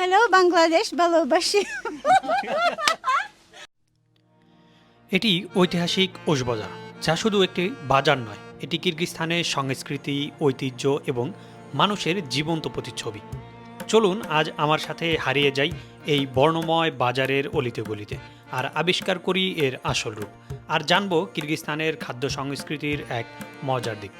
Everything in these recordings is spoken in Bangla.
হ্যালো বাংলাদেশ ভালোবাসি এটি ঐতিহাসিক ওসবাজার যা শুধু একটি বাজার নয়, এটি কিরগিস্তানের সংস্কৃতি, ঐতিহ্য এবং মানুষের জীবন্ত প্রতিচ্ছবি। চলুন আজ আমার সাথে হারিয়ে যাই এই বর্ণময় বাজারের অলিতে গলিতে আর আবিষ্কার করি এর আসল রূপ, আর জানব কিরগিস্তানের খাদ্য সংস্কৃতির এক মজার দিক।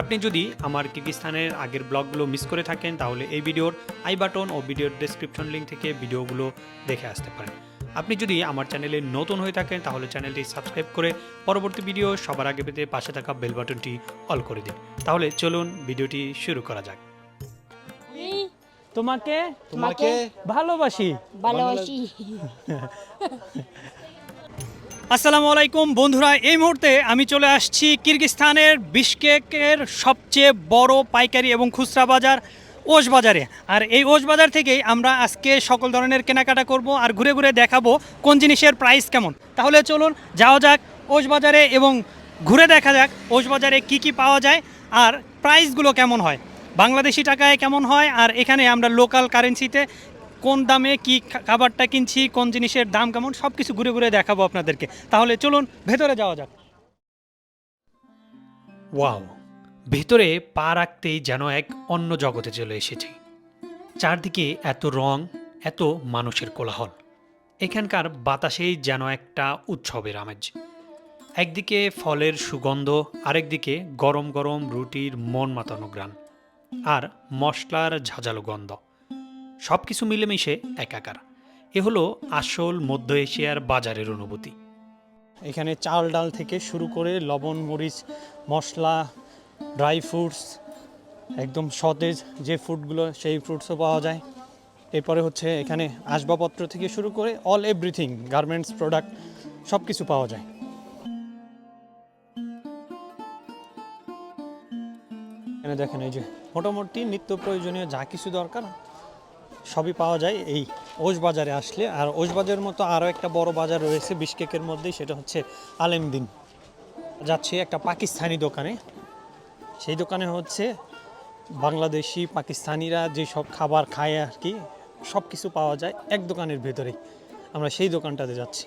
আপনি যদি আমার কিরগিস্তানের আগের ব্লগগুলো মিস করে থাকেন তাহলে এই ভিডিওর আই বাটন ও ভিডিওর ডেসক্রিপশন লিঙ্ক থেকে ভিডিওগুলো দেখে আসতে পারেন। আপনি যদি আমার চ্যানেলে নতুন হয়ে থাকেন তাহলে চ্যানেলটি সাবস্ক্রাইব করে পরবর্তী ভিডিও সবার আগে পেতে পাশে থাকা বেল বাটনটি অল করে দিন। তাহলে চলুন ভিডিওটি শুরু করা যাক। তোমাকে? তোমাকে ভালোবাসি। ভালোবাসি। আসসালামু আলাইকুম বন্ধুরা, এই মুহূর্তে আমি চলে আসছি কিরগিস্তানের বিশকেকের সবচেয়ে বড় পাইকারি এবং খুচরা বাজার, ওস বাজারে। আর এই ওস বাজার থেকেই আমরা আজকে সকল ধরনের কেনাকাটা করব আর ঘুরে ঘুরে দেখাবো কোন জিনিসের প্রাইস কেমন। তাহলে চলুন যাওয়া যাক ওস বাজারে এবং ঘুরে দেখা যাক ওস বাজারে কি কি পাওয়া যায় আর প্রাইসগুলো কেমন হয়। বাংলাদেশি টাকায় কেমন হয় আর এখানে আমরা লোকাল কারেন্সিতে কোন দামে কি খাবারটা কিনছি, কোন জিনিসের দাম কেমন সব কিছু ঘুরে ঘুরে দেখাবো আপনাদেরকে। তাহলে চলুন, ভেতরে যাওয়া যাক। ওয়াও, ভেতরে পা রাখতেই যেন এক অন্য জগতে চলে এসেছি। চারদিকে এত রং, এত মানুষের কোলাহল। এখানকার বাতাসেই যেন একটা উৎসবের আমেজ। একদিকে ফলের সুগন্ধ, আরেকদিকে গরম গরম রুটির মন মাতানো গ্রান। আর মশলার ঝাঁঝালো গন্ধ। সব কিছু মিলেমিশে একাকার। এ হলো আসল মধ্য এশিয়ার বাজারের অনুভূতি। এখানে চাল ডাল থেকে শুরু করে লবণ, মরিচ, মশলা, ড্রাই ফ্রুটস, একদম সতেজ যে ফ্রুটগুলো, সেই ফ্রুটসও পাওয়া যায়। এরপরে হচ্ছে এখানে আসবাবপত্র থেকে শুরু করে অল এভরিথিং গার্মেন্টস প্রোডাক্ট সব কিছু পাওয়া যায়। এখানে দেখেন এই যে, মোটামুটি নিত্য প্রয়োজনীয় যা কিছু দরকার সবই পাওয়া যায়। এই ওজ বাজারে আসলে। আর ওজ বাজারের মতো আরও একটা বড় বাজার রয়েছে বিশকেকের মধ্যেই সেটা হচ্ছে আলেমদিন। যাচ্ছে একটা পাকিস্তানি দোকানে। সেই দোকানে হচ্ছে বাংলাদেশি পাকিস্তানিরা যে সব খাবার খায় আর কি সব কিছু পাওয়া যায় এক দোকানের ভেতরেই। আমরা সেই দোকানটাতে যাচ্ছি।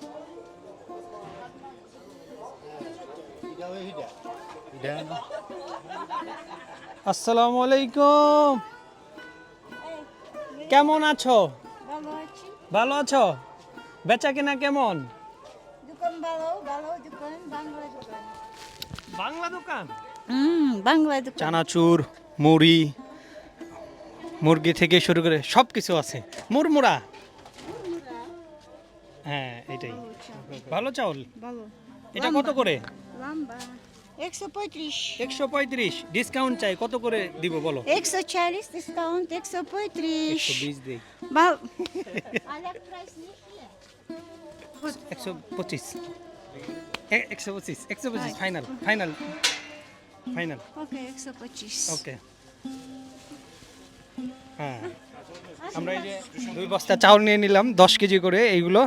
আসসালামু আলাইকুম। কেমন আছো? ভালো আছি। ভালো আছো? বেচা কিনা কেমন? দোকান ভালো ভালো দোকান বাংলা দোকান। বাংলা দোকান? হুম বাংলা দোকান। চানাচুর মুড়ি মুরগি থেকে শুরু করে সব কিছু আছে। মুরমুরা? হ্যাঁ এটাই। ভালো চাউল? ভালো। এটা কত করে? লম্বা। একশো পঁয়ত্রিশ। একশো পঁয়ত্রিশ ডিসকাউন্ট চাই কত করে দিব বলো? একশো ডিসকাউন্ট একশো পঁয়ত্রিশ। বিশ দিই। একশো পঁচিশ। একশো পঁচিশ একশো পঁচিশ ফাইনাল ফাইনাল ফাইনাল ওকে একশো পঁচিশ। ওকে। হ্যাঁ। আমরা এই যে দুই বস্তা চাউল নিয়ে নিলাম দশ কেজি করে এইগুলো।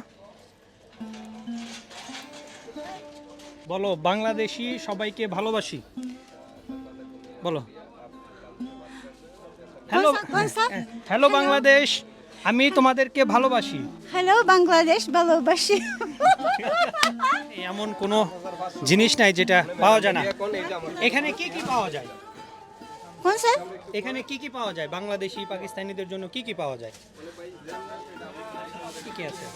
বলো বাংলাদেশি সবাইকে ভালোবাসি। বলো। হ্যালো? হ্যালো বাংলাদেশ আমি তোমাদেরকে ভালোবাসি। হ্যালো বাংলাদেশ ভালোবাসি। এমন কোনো জিনিস নাই যেটা পাওয়া যায় না। এখানে কি কি পাওয়া যায়? কোন স্যার এখানে কি কি পাওয়া যায়? বাংলাদেশি পাকিস্তানিদের জন্য কি কি পাওয়া যায়? কি কি আছে?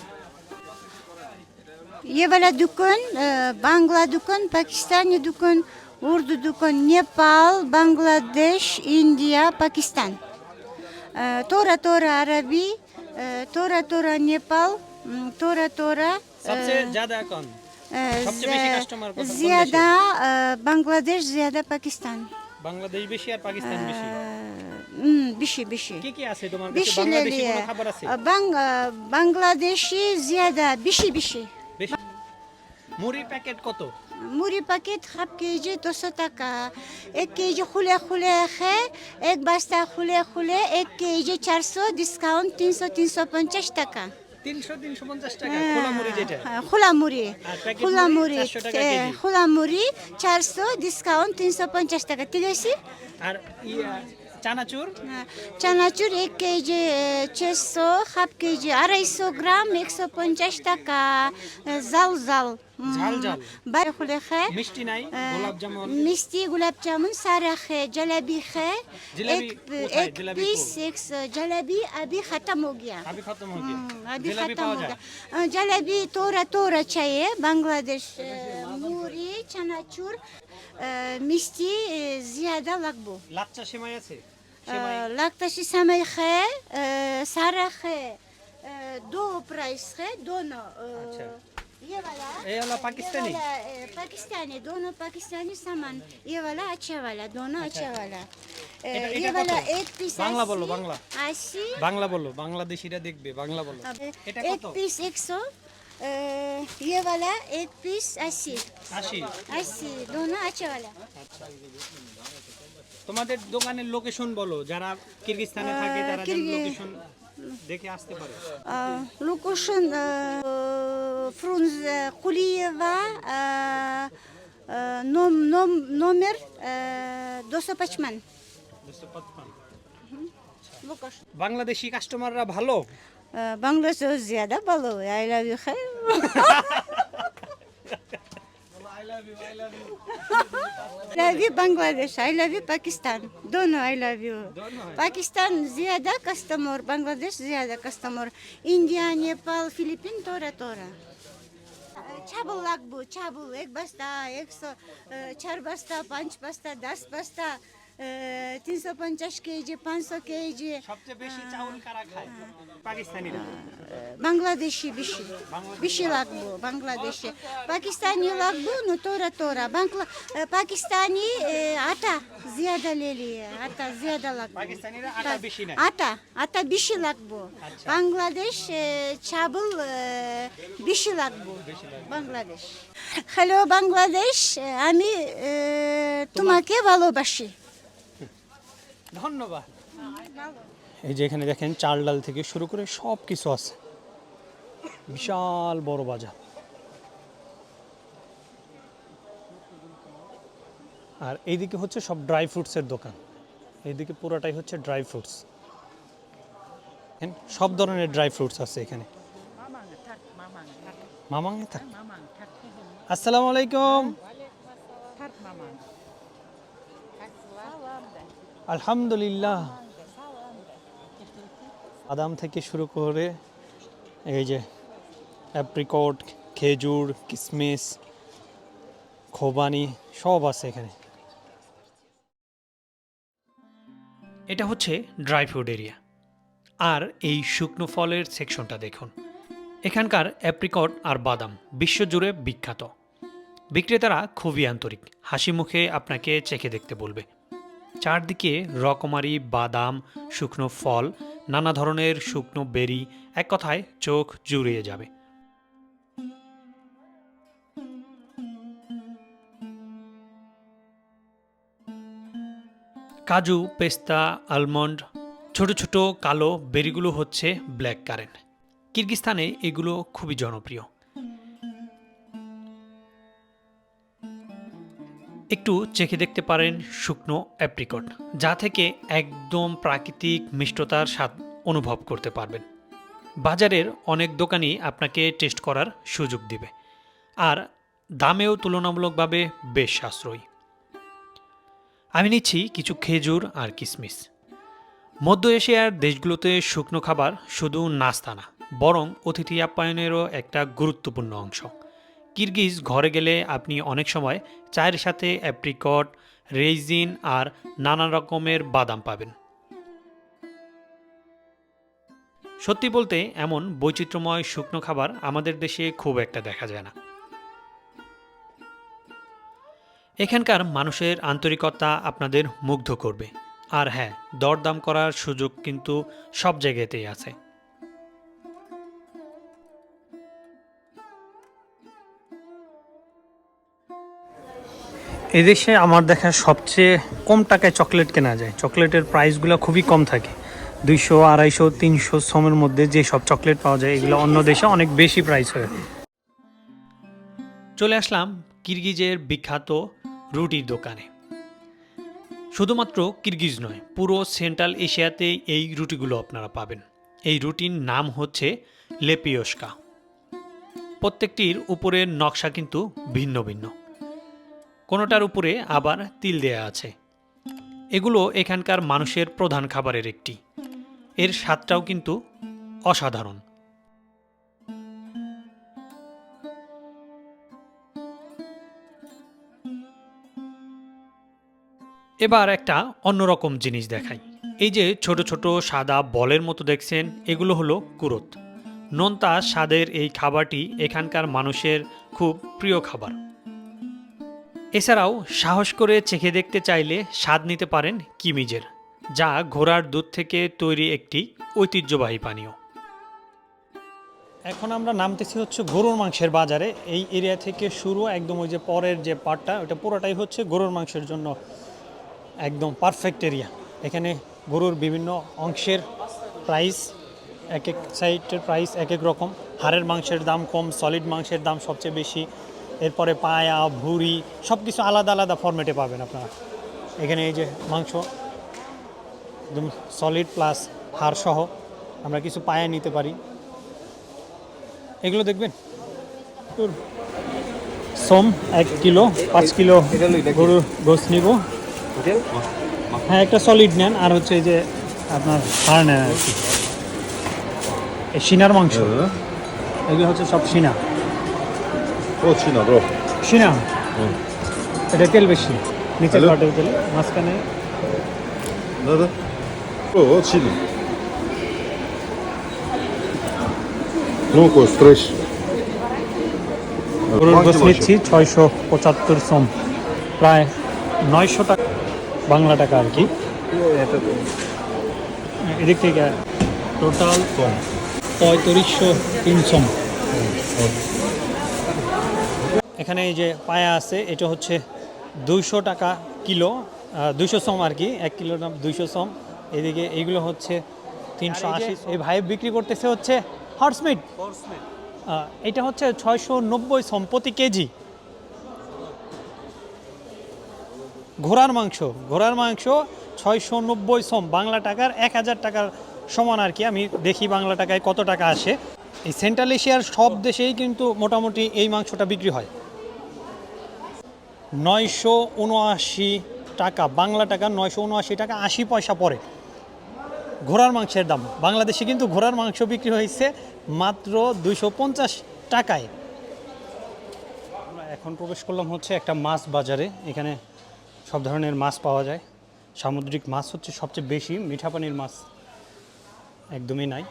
ये वाला दुकान बांग्ला दुकान पाकिस्तानी दुकान उर्दू दुकान नेपाल बांग्लादेश इंडिया पाकिस्तान तोरा तोरा अरबी तोरा तोरा नेपाल तोरा तोरा सबसे ज्यादा कौन सबसे बेশি কাস্টমার কত ज्यादा বাংলাদেশ ज्यादा পাকিস্তান বাংলাদেশ বেশি আর পাকিস্তান বেশি বেশি বেশি কি কি আছে তোমার কাছে বাংলাদেশি কোনো খাবার আছে বাংলাদেশি ज्यादा বেশি বেশি মুড়ি প্যাকেট কত? মুড়ি প্যাকেট হাফ কেজি দুশো টাকা। এক কেজি খুলে খুলে খায় এক বস্তা খুলে খুলে এক কেজি চারশো ডিসকাউন্ট তিনশো তিনশো পঞ্চাশ টাকা। হ্যাঁ, খোলা মুড়ি হ্যাঁ, খোলা মুড়ি। খোলা মুড়ি চারশো ডিসকাউন্ট হ্যাঁ, তিনশো পঞ্চাশ টাকা। ঠিক আছে? আর চানাচুর? হ্যাঁ, চানাচুর এক কেজি ছশো হাফ কেজি আড়াইশো গ্রাম একশো পঞ্চাশ টাকা জাল জাল। বাইরে খুলে খে মিষ্টি নাই? মিষ্টি গোলাপ জামুন সারা খে জলেবি খে এক পিস এক জলেবি अभी खत्म हो गया अभी खत्म हो गया अभी खत्म हो गया जलेबी तोरा तोरा चाहिए बांग्लादेश চানাচুর মিষ্টি জিয়াদা লাগবো লাগতাসি সেমাই আছে সেমাই সারা খে দো প্রাইস খে দো পাকিস্তানি দোনো পাকিস্তানি সামান বাংলা বলো বাংলা। বাংলা বলো বাংলাদেশিরা দেখবে বাংলা বলো। এক পিস একশো। ये वाला एक पीस अस्सी আশি अस्सी दोनों अच्छा वाला তোমাদের দোকানের লোকেশন বলো যারা কিরগিজস্তানে থাকে তারা যেন লোকেশন দেখে আসতে পারে। Лукушин Фрунзе Кулиева номер Досопачман বুঝতে পারতাম Лукаш বাংলাদেশি কাস্টমাররা ভালো? Bangla söz ya da balı. I love you hayır mı? I love you, I love you. love you Bangladesh, I love you Pakistan. Dono I love you. Pakistan ziyada customer, Bangladesh ziyada customer. India, Nepal, Filipin tora tora. Çabıl lak bu, çabıl. Ek basta, ek so, çar basta, panç basta, das basta. তিনশো পঞ্চাশ কেজি পাঁচশো কেজি সবচেয়ে বেশি চাউল কারা খায়? পাকিস্তানিরা। বাংলাদেশি বেশি বেশি লাগবো বাংলাদেশে। পাকিস্তানি লাগবো ন তোরা। তোরা বাংলা পাকিস্তানি আটা জিয়াদা লেলি আটা জিয়াদা লাগবো। আটা আটা বেশি লাগবো। আচ্ছা। বাংলাদেশ চাবল বেশি লাগবো। বাংলাদেশ। হ্যালো বাংলাদেশ আমি তোমাকে ভালোবাসি। ধন্যবাদ। এই যে এখানে দেখেন চাল ডাল থেকে শুরু করে সব কিছু আছে। বিশাল বড় বাজার। আর এইদিকে হচ্ছে সব ড্রাই ফ্রুটসের দোকান। এইদিকে পুরোটাই হচ্ছে ড্রাই ফ্রুটস। সব ধরনের ড্রাই ফ্রুটস আছে এখানে। মামাং থাক। আসসালামু আলাইকুম। আলহামদুলিল্লাহ। বাদাম থেকে শুরু করে এই যে অ্যাপ্রিকট খেজুর কিশমিশ খোবানি সব আছে এখানে। এটা হচ্ছে ড্রাই ফ্রুট এরিয়া। আর এই শুকনো ফলের সেকশনটা দেখুন। এখানকার অ্যাপ্রিকট আর বাদাম বিশ্বজুড়ে বিখ্যাত। বিক্রেতারা খুবই আন্তরিক। হাসি মুখে আপনাকে চেখে দেখতে বলবে। চারদিকে রকমারি, বাদাম, শুকনো ফল, নানা ধরনের শুকনো বেরি, এক কথায় চোখ জুড়িয়ে যাবে। কাজু, পেস্তা, আলমন্ড, ছোট ছোট কালো বেরিগুলো হচ্ছে ব্ল্যাক কারেন্ট। কিরগিস্তানে এগুলো খুবই জনপ্রিয়। একটু চেখে দেখতে পারেন শুকনো অ্যাপ্রিকট, যা থেকে একদম প্রাকৃতিক মিষ্টতার স্বাদ অনুভব করতে পারবেন। বাজারের অনেক দোকানই আপনাকে টেস্ট করার সুযোগ দিবে, আর দামেও তুলনামূলকভাবে বেশ সাশ্রয়ী। আমি নিচ্ছি কিছু খেজুর আর কিশমিশ মধ্য এশিয়ার দেশগুলোতে শুকনো খাবার শুধু নাস্তা না, বরং অতিথি আপ্যায়নেরও একটা গুরুত্বপূর্ণ অংশ। কিরগিজ ঘরে গেলে আপনি অনেক সময় চায়ের সাথে অ্যাপ্রিকট রেইজিন আর নানা রকমের বাদাম পাবেন। সত্যি বলতে এমন বৈচিত্র্যময় শুকনো খাবার আমাদের দেশে খুব একটা দেখা যায় না। এখানকার মানুষের আন্তরিকতা আপনাদের মুগ্ধ করবে। আর হ্যাঁ দরদাম করার সুযোগ কিন্তু সব জায়গাতেই আছে। এদেশে আমার দেখা সবচেয়ে কম টাকায় চকলেট কেনা যায়। চকলেটের প্রাইসগুলো খুবই কম থাকে। দুইশো, আড়াইশো, তিনশো সমের মধ্যে যে সব চকলেট পাওয়া যায়, এগুলো অন্য দেশে অনেক বেশি প্রাইস হয়। চলে আসলাম কিরগিজের বিখ্যাত রুটির দোকানে। শুধুমাত্র কিরগিজ নয়, পুরো সেন্ট্রাল এশিয়াতে এই রুটিগুলো আপনারা পাবেন। এই রুটির নাম হচ্ছে লেপিয়স্কা প্রত্যেকটির উপরের নকশা কিন্তু ভিন্ন ভিন্ন। কোনোটার উপরে আবার তিল দেয়া আছে। এগুলো এখানকার মানুষের প্রধান খাবারের একটি। এর স্বাদটাও কিন্তু অসাধারণ। এবার একটা অন্যরকম জিনিস দেখাই। এই যে ছোট ছোট সাদা বলের মতো দেখছেন, এগুলো হলো কুরত। নোনতা স্বাদের এই খাবারটি এখানকার মানুষের খুব প্রিয় খাবার। এছাড়াও সাহস করে চেখে দেখতে চাইলে স্বাদ নিতে পারেন কিমিজের, যা ঘোড়ার দুধ থেকে তৈরি একটি ঐতিহ্যবাহী পানীয়। এখন আমরা নামতেছি হচ্ছে গরুর মাংসের বাজারে। এই এরিয়া থেকে শুরু, একদম ওই যে পরের যে পার্টটা ওটা পুরোটাই হচ্ছে গরুর মাংসের জন্য একদম পারফেক্ট এরিয়া এখানে গরুর বিভিন্ন অংশের প্রাইস এক এক সাইডের প্রাইস এক এক রকম। হাড়ের মাংসের দাম কম সলিড মাংসের দাম সবচেয়ে বেশি। এরপরে পায়া ভুঁড়ি সব কিছু আলাদা আলাদা ফরম্যাটে পাবেন আপনারা। এখানে এই যে মাংস একদম সলিড প্লাস হাড় সহ আমরা কিছু পায়া নিতে পারি। এগুলো দেখবেন? সোম এক কিলো পাঁচ কিলো গরুর গোস নিব। হ্যাঁ একটা সলিড নেন আর হচ্ছে এই যে আপনার হাড় নেন আর কি। এই সিনার মাংস। এগুলো হচ্ছে সব সিনা। ও চিনা ব্রো চিনা এটা তেল বেশি। নিচে কাটের তেল মাঝখানে। দাদা? ও ছিল নৌকো ফ্রেশ গরুর নিচ্ছি ছয়শো পঁচাত্তর সম। প্রায় নয়শো টাকা বাংলা টাকা আর কি। এদিক থেকে টোটাল পঁয়ত্রিশশো তিন সম। এখানে এই যে পায়া আছে এটা হচ্ছে দুইশো টাকা কিলো দুইশো সোম আর কি এক কিলোর দাম দুইশো সোম। এদিকে এইগুলো হচ্ছে তিনশো আশি এই ভাই বিক্রি করতেছে হচ্ছে হর্সমিট এটা হচ্ছে ছয়শো নব্বই সোম প্রতি কেজি। ঘোড়ার মাংস ঘোড়ার মাংস ছয়শো নব্বই সম বাংলা টাকার এক হাজার টাকার সমান আর কি। আমি দেখি বাংলা টাকায় কত টাকা আসে। এই সেন্ট্রাল এশিয়ার সব দেশেই কিন্তু মোটামুটি এই মাংসটা বিক্রি হয়। নয়শো উনআশি টাকা, বাংলা টাকা নয়শো উনআশি টাকা, আশি পয়সা পড়ে। ঘোড়ার মাংসের দাম। বাংলাদেশে কিন্তু ঘোড়ার মাংস বিক্রি হয়েছে মাত্র দুইশো পঞ্চাশ টাকায়। আমরা এখন প্রবেশ করলাম হচ্ছে একটা মাছ বাজারে। এখানে সব ধরনের মাছ পাওয়া যায়। সামুদ্রিক মাছ হচ্ছে সবচেয়ে বেশি। মিঠা পানির মাছ একদমই নাই।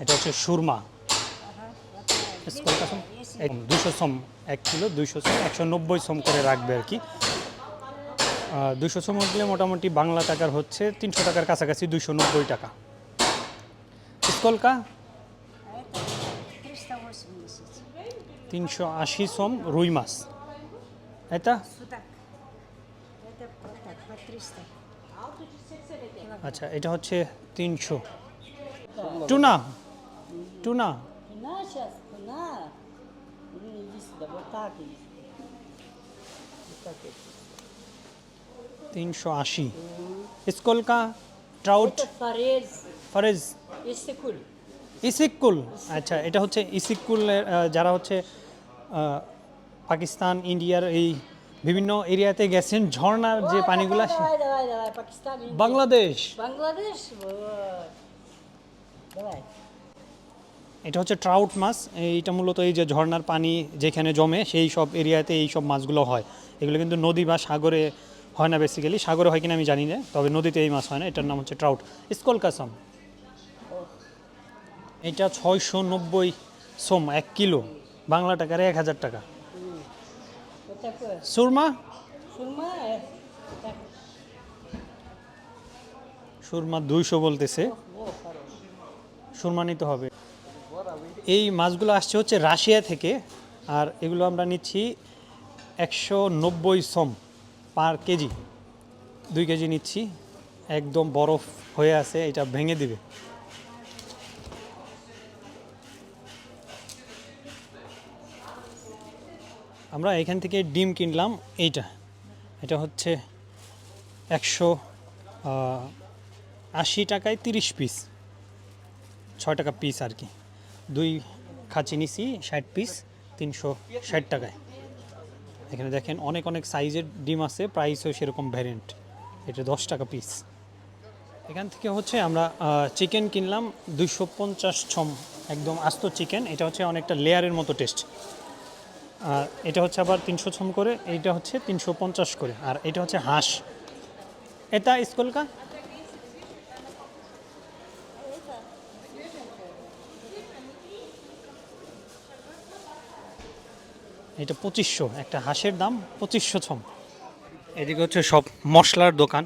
এটা হচ্ছে সুরমা। স্কোয়ার সম দুশো সম, এক কিলো, দুইশো সম, একশো নব্বই সম করে রাখবে আর কি। দুশো সম দিলে মোটামুটি বাংলা টাকার হচ্ছে তিনশো টাকার কাছাকাছি দুশো নব্বই টাকা। স্কলকা তিনশো আশি সম রুই মাছ। এটা? আচ্ছা এটা হচ্ছে তিনশো। Tuna? Tuna? Na, ele disse da batata. तीन सौ आशी इसकुल का ট্রাউট ফরেজ। ফরেজ। ইসিকুল। ইসিকুল আচ্ছা এটা হচ্ছে ইসিকুল যারা হচ্ছে পাকিস্তান ইন্ডিয়ার এই বিভিন্ন এরিয়াতে গেছেন ঝর্ণার যে পানিগুলা বাংলাদেশ। বাংলাদেশ এটা হচ্ছে ট্রাউট মাছ। এইটা মূলত এই যে ঝর্নার পানি যেখানে জমে সেই সব এরিয়াতে এই সব মাছগুলো হয়। এগুলো কিন্তু নদী বা সাগরে হয় না বেসিক্যালি সাগরে হয় কিনা আমি জানি না তবে নদীতে এই মাছ হয় না। এটার নাম হচ্ছে ট্রাউট স্কল এটা ছয়শো নব্বই সোম এক কিলো। বাংলা টাকার এক হাজার টাকা। সুরমা? সুরমা দুইশো বলতেছে। সুরমা নিতে হবে। এই মাছগুলো আসছে হচ্ছে রাশিয়া থেকে, আর এগুলো আমরা নিচ্ছি একশো নব্বই সম পার কেজি। দুই কেজি নিচ্ছি, একদম বরফ হয়ে আছে, এটা ভেঙে দিবে। আমরা এখান থেকে ডিম কিনলাম এইটা। এটা হচ্ছে একশো আশি টাকায় তিরিশ পিস, ছয় টাকা পিস আর কি। দুই খাঁচি নিছি, ষাট পিস তিনশো ষাট টাকায়। এখানে দেখেন অনেক অনেক সাইজের ডিম আছে প্রাইসও সেরকম ভ্যারিয়েন্ট এটা দশ টাকা পিস এখান থেকে হচ্ছে আমরা চিকেন কিনলাম দুইশো পঞ্চাশ ছম, একদম আস্ত চিকেন এটা হচ্ছে অনেকটা লেয়ারের মতো টেস্ট আর এটা হচ্ছে আবার তিনশো ছম করে, এইটা হচ্ছে তিনশো পঞ্চাশ করে। আর এটা হচ্ছে হাঁস। এটা স্কুল এটা পঁচিশশো, একটা হাঁসের দাম পঁচিশশো ছম। এদিকে হচ্ছে সব মশলার দোকান,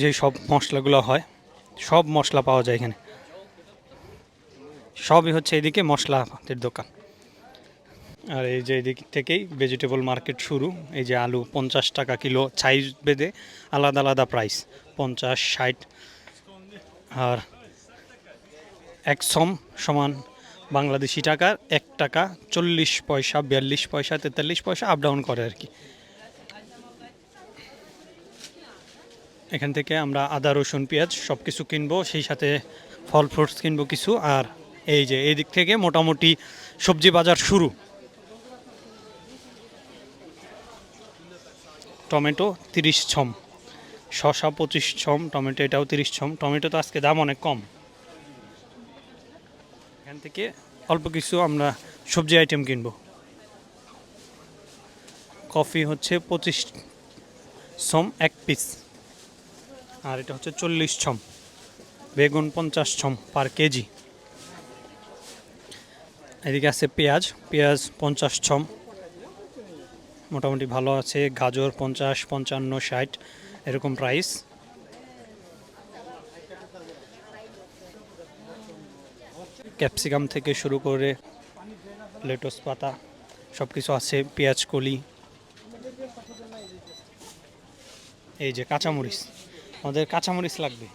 যে সব মশলাগুলো হয়, সব মশলা পাওয়া যায় এখানে। সবই হচ্ছে এদিকে মশলাদের দোকান। আর এই যে এদিক থেকেই ভেজিটেবল মার্কেট শুরু, এই যে আলু পঞ্চাশ টাকা কিলো সাইজ বেঁধে আলাদা আলাদা প্রাইস পঞ্চাশ, ষাট, আর এক সম সমান বাংলাদেশি টাকার এক টাকা চল্লিশ পয়সা, বিয়াল্লিশ পয়সা, তেতাল্লিশ পয়সা আপ ডাউন করে আর কি। এখান থেকে আমরা আদা, রসুন, পেঁয়াজ সব কিছু কিনবো, সেই সাথে ফল ফ্রুটস কিনবো কিছু। আর এই যে, এই দিক থেকে মোটামুটি সবজি বাজার শুরু। টমেটো তিরিশ ছম শশা পঁচিশ ছম, টমেটো এটাও তিরিশ ছম। টমেটো তো আজকে দাম অনেক কম। এখান থেকে অল্প কিছু আমরা সবজি আইটেম কিনবো। কফি হচ্ছে পঁচিশ ছম, এক পিস আর এটা হচ্ছে চল্লিশ ছম, বেগুন পঞ্চাশ ছম পার কেজি। এদিকে আছে পেঁয়াজ পেঁয়াজ পঞ্চাশ ছম, মোটামুটি ভালো আছে, গাজর পঞ্চাশ, পঞ্চান্ন, ষাট, এরকম প্রাইস ক্যাপসিকাম থেকে শুরু করে লেটস পাতা সব কিছু আছে, পেঁয়াজ, কলি, এই যে কাঁচামরিচ, আমাদের কাঁচামরিচ লাগবে।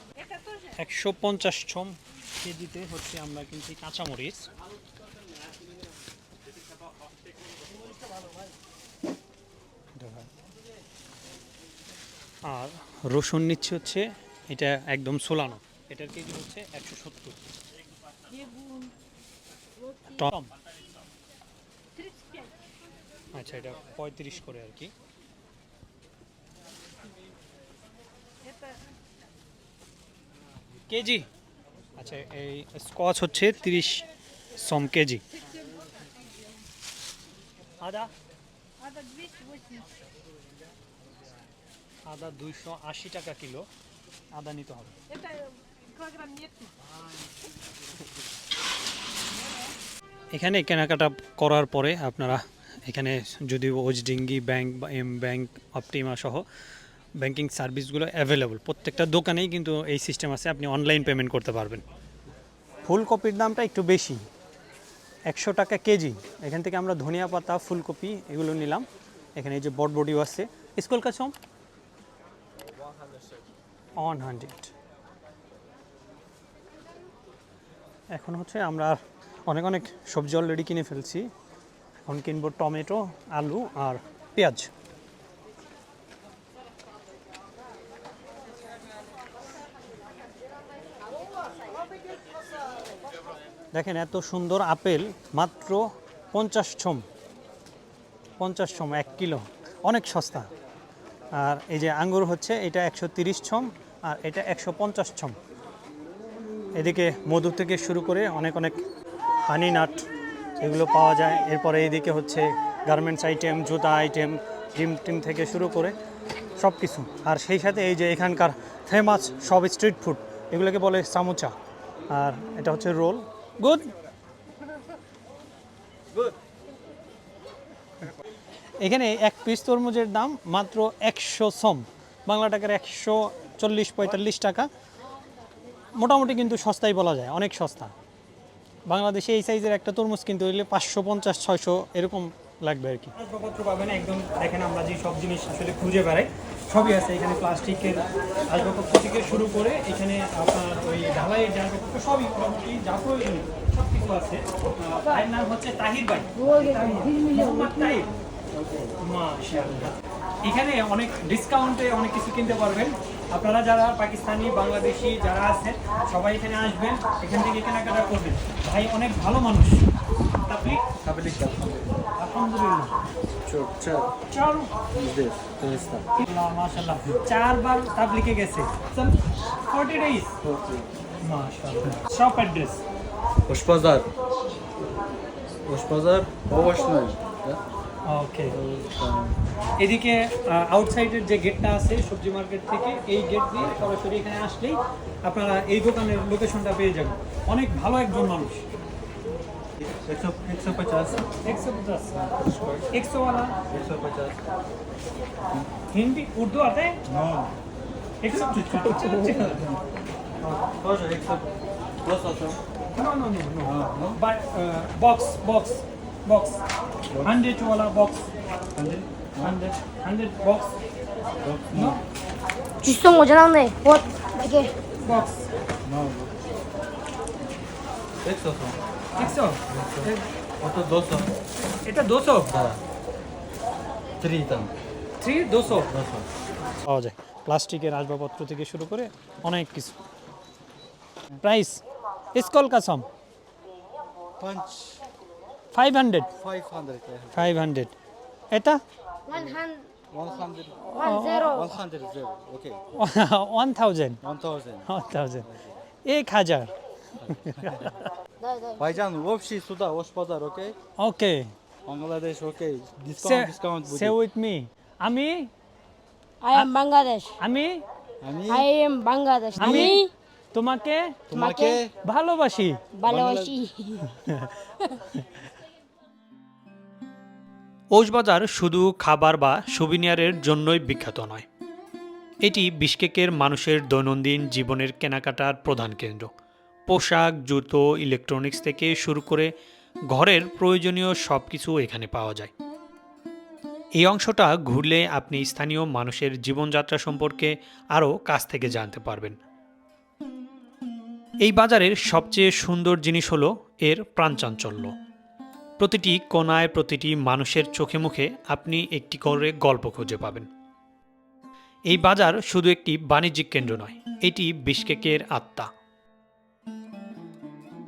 একশো পঞ্চাশ ছম কেজিতে হচ্ছে আমরা কিন্তু কাঁচামরিচ। আর রসুন নিচ্ছে হচ্ছে, এটা একদম সোলানো, এটার কেজি হচ্ছে একশো সত্তর। টম আচ্ছা এটা পঁয়ত্রিশ করে আর কি। কেজি? আচ্ছা এই স্কচ হচ্ছে তিরিশ সম কেজি। আদা? আদা দুইশো আশি টাকা কিলো। আদা নিতে হবে। এখানে কেনাকাটা করার পরে আপনারা এখানে যদি ওজ ডিঙ্গি, ব্যাংক বা এম ব্যাংক, অপটিমা সহ ব্যাংকিং সার্ভিসগুলো অ্যাভেলেবল প্রত্যেকটা দোকানেই কিন্তু এই সিস্টেম আছে, আপনি অনলাইন পেমেন্ট করতে পারবেন। ফুলকপির দামটা একটু বেশি, একশো টাকা কেজি। এখান থেকে আমরা ধনিয়া পাতা, ফুলকপি এগুলো নিলাম। এখানে এই যে বটবডিও আছে। স্কুল কাছে? ওয়ান হান্ড্রেড এখন হচ্ছে আমরা অনেক অনেক সবজি অলরেডি কিনে ফেলছি। এখন কিনবো টমেটো, আলু আর পেঁয়াজ। দেখেন এত সুন্দর আপেল, মাত্র পঞ্চাশ ছম। পঞ্চাশ ছম, এক কিলো। অনেক সস্তা। আর এই যে আঙ্গুর হচ্ছে, এটা একশো তিরিশ ছম আর এটা একশো পঞ্চাশ ছম। এদিকে মধু থেকে শুরু করে অনেক অনেক হানি নাট এগুলো পাওয়া যায়। এরপরে এদিকে হচ্ছে গার্মেন্টস আইটেম জুতা আইটেম ডিম টিম থেকে শুরু করে সব কিছু আর সেই সাথে এই যে এখানকার ফেমাস সব স্ট্রিট ফুড এগুলোকে বলে সামুচা। আর এটা হচ্ছে রোল। গুড। এখানে এক পিস তরমুজের দাম মাত্র একশো সম। বাংলা টাকার একশো চল্লিশ পঁয়তাল্লিশ টাকা। মোটামুটি কিন্তু সস্তাই বলা যায়, অনেক সস্তা। বাংলাদেশে এই সাইজের একটা তরমুজ কিনতে হলে পাঁচশো পঞ্চাশ, ছয়শো এরকম লাগবে আর কি। আসবাবপত্র পাবেন, একদম দেখেন আমরা যে সব জিনিস আসলে খুঁজে বেড়াই, সবই আছে এখানে প্লাস্টিকের আসবাবপত্র থেকে শুরু করে এখানে আপনার ওই ঢালাইয়ের আসবাবপত্র সবই মোটামুটি যা প্রয়োজনীয় সব কিছু আছে ভাইয়ের নাম হচ্ছে তাহির ভাই। তাহির। এখানে অনেক ডিসকাউন্টে অনেক কিছু কিনতে পারবেন। আপনারা যারা পাকিস্তানি বাংলাদেশি যারা আছেন সবাই এখানে আসবেন এখান থেকে কেনাকাটা করবেন। ভাই অনেক ভালো মানুষ। আপনি? চারবার গেছে। ফর্টি শপ পুষ্পাজার পুষ্পাজার অবশ্যই। হ্যাঁ? ওকে এদিকে আউটসাইডের যে গেটটা আছে সবজি মার্কেট থেকে এই গেট দিয়ে সরাসরি এখানে আসলেই আপনারা এই দোকানের লোকেশনটা পেয়ে যাবেন। অনেক ভালো একজন মানুষ। একশো একশো একশো ওয়ালা একশো হিন্দি? উর্দু আতে? একশো একশো বক্স বক্স বক্স হান্ড্রেড ওয়ালা বক্স হান্ড্রেড হান্ড্রেড বক্স नो जिसको मुझे नाम नहीं। बहुत देखिए बॉक्स नो एक सौ एक सौ? वो तो दो सौ। এটা দুশো থ্রি দাম থ্রি দুশো দুশো পাওয়া যায়। প্লাস্টিকের আসবাবপত্র থেকে শুরু করে অনেক কিছু। প্রাইস? ইসকল কাসম। পাঁচ। ফাইভ হান্ড্রেড ফাইভ হান্ড্রেড এটা ওয়ান থাউজেন্ড ওয়ান এক হাজার ভাইজান ওপসি সুদা ওস okay okay Bangladesh okay with me আমি আই এম বাংলাদেশ আমি বাংলাদেশ আমি তোমাকে তোমাকে ভালোবাসি ভালোবাসি ওজবাজার শুধু খাবার বা সুবিনিয়ারের জন্যই বিখ্যাত নয়। এটি বিশকেকের মানুষের দৈনন্দিন জীবনের কেনাকাটার প্রধান কেন্দ্র। পোশাক, জুতো, ইলেকট্রনিক্স থেকে শুরু করে ঘরের প্রয়োজনীয় সব কিছু এখানে পাওয়া যায়। এই অংশটা ঘুরলে আপনি স্থানীয় মানুষের জীবনযাত্রা সম্পর্কে আরও কাছ থেকে জানতে পারবেন। এই বাজারের সবচেয়ে সুন্দর জিনিস হলো এর প্রাণচাঞ্চল্য। প্রতিটি কোনায় প্রতিটি মানুষের চোখে মুখে আপনি একটি করে গল্প খুঁজে পাবেন। এই বাজার শুধু একটি বাণিজ্যিক কেন্দ্র নয়, এটি বিশকেকের আত্মা।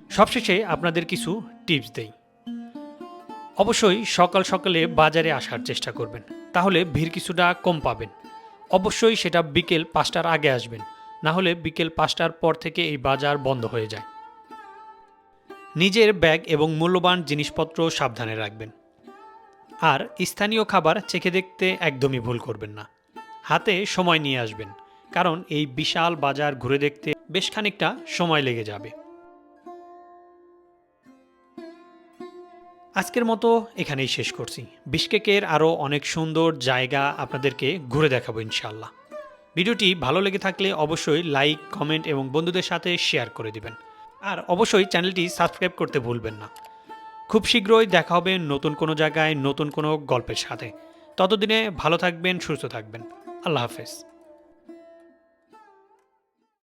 সবশেষে আপনাদের কিছু টিপস দেই। অবশ্যই সকাল সকালে বাজারে আসার চেষ্টা করবেন, তাহলে ভিড় কিছুটা কম পাবেন। অবশ্যই সেটা বিকেল পাঁচটার আগে আসবেন, না হলে বিকেল পাঁচটার পর থেকে এই বাজার বন্ধ হয়ে যায়। নিজের ব্যাগ এবং মূল্যবান জিনিসপত্র সাবধানে রাখবেন। আর স্থানীয় খাবার চেখে দেখতে একদমই ভুল করবেন না। হাতে সময় নিয়ে আসবেন, কারণ এই বিশাল বাজার ঘুরে দেখতে বেশ খানিকটা সময় লেগে যাবে। আজকের মতো এখানেই শেষ করছি। বিশকেকের আরও অনেক সুন্দর জায়গা আপনাদেরকে ঘুরে দেখাবো ইনশাল্লাহ ভিডিওটি ভালো লেগে থাকলে অবশ্যই লাইক, কমেন্ট এবং বন্ধুদের সাথে শেয়ার করে দিবেন। আর অবশ্যই চ্যানেলটি সাবস্ক্রাইব করতে ভুলবেন না। খুব শীঘ্রই দেখা হবে নতুন কোনো জায়গায় নতুন কোনো গল্পের সাথে। ততদিনে ভালো থাকবেন, সুস্থ থাকবেন। আল্লাহ হাফেজ।